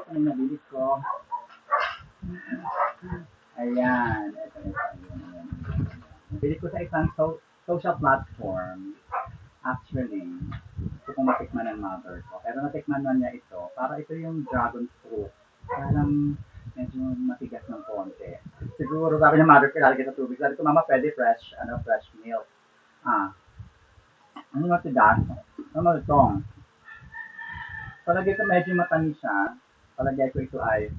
ito yung nabili ko. Ayan. Nabili ko sa isang so- social platform. Actually, gusto kong matikman ng mother ko. Pero natikman na niya ito. Para ito yung dragon fruit. Kaya lang, medyo matigas ng konti. Siguro, sabi ng mother ko, lalagay sa tubig. Sabi ko, mama, pwede fresh, ano, fresh milk. Ah. Ano matigas? Ano ito? Palagay ko medyo matamis siya. Palagay ko ito ay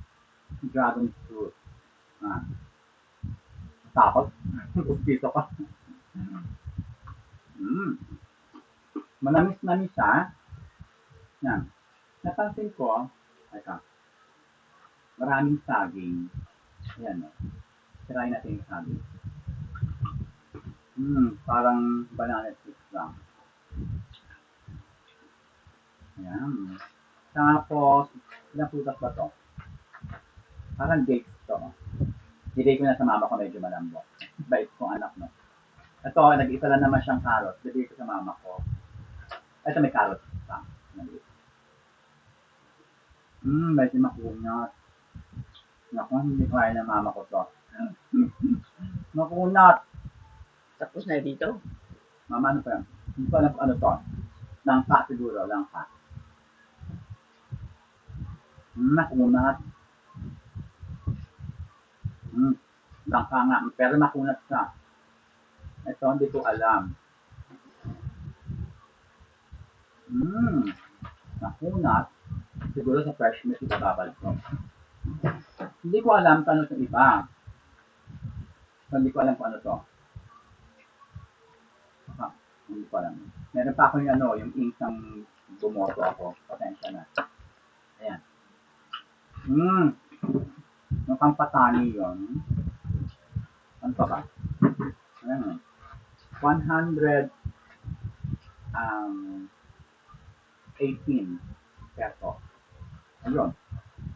dragon fruit. Ah. Takot. Gusto ko. Mm. Manamis-namis siya. Yan. Napansin ko, eka, maraming saging. Ayan, no. Try natin yung saging. Hmm, parang banana chips lang. Ayan. Tapos, ilang prutas ba to? Parang dates to. Bigay ko na sa mama ko medyo malambot. Bait kong anak, no? Ito, nag-isa lang naman siyang carrot. Bigay ko sa mama ko. Ito may carrot pa. Maliit. Hmm, medyo makunat. Naku, hindi kaya ng mama ko to. makunat. Tapos na dito. Mama, ano pa yan? Hindi ko alam ano to. Langka siguro, langka. Makunat. Hmm, langka nga. Pero makunat siya. Ito, hindi ko alam. Hmm, makunat. Siguro sa fresh milk ibababal ko. Hindi ko alam kung ano itong iba. So, hindi ko alam kung ano to. Ah, hindi ko alam. Meron pa ako yung ano, yung ink ng bumoto ako. Pasensya na. Hmm. Yung kampatani yun. Ano pa ba? Ayan. 100 um, 18 peso. Ayun.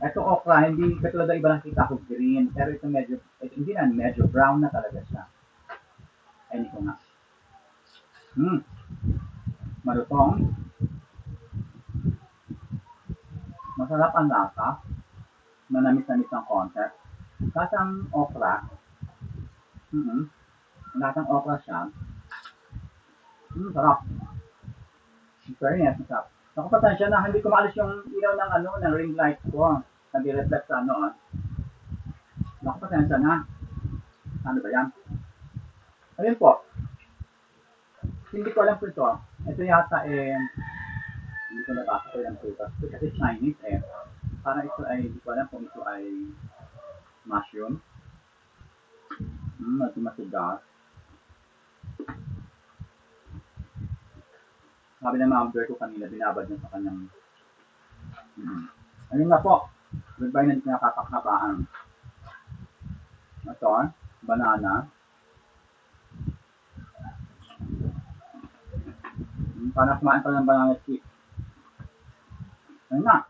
Ito okra, hindi katulad ng iba nakita ko green, pero ito medyo, ito, hindi na, medyo brown na talaga siya. Ay, hindi ko nga. Hmm. Malutong. Masarap ang lasa. Manamis-namis ng konti. Lasang okra. Mm-hmm. Lasang okra siya. Hmm, sarap. Very nice, masarap. Ako pasensya na, hindi ko maalis yung ilaw ng ano, ng ring light ko. Nag-reflect sa ano, ah. Ako pasensya na. Ano ba yan? Ayun po. Hindi ko alam po ito. Ito yata eh, hindi ko nabasa ko yung. Ito kasi Chinese eh. Parang ito ay, hindi ko alam kung ito ay mushroom. Hmm, medyo matigas. Sabi ng mga ko kanina, binabad niya sa kanyang... Mm. Ayun na po. Goodbye na nakakakabaan. Ito, ah, banana. Mm, Para kumain pa ng banana chips. Ayun na.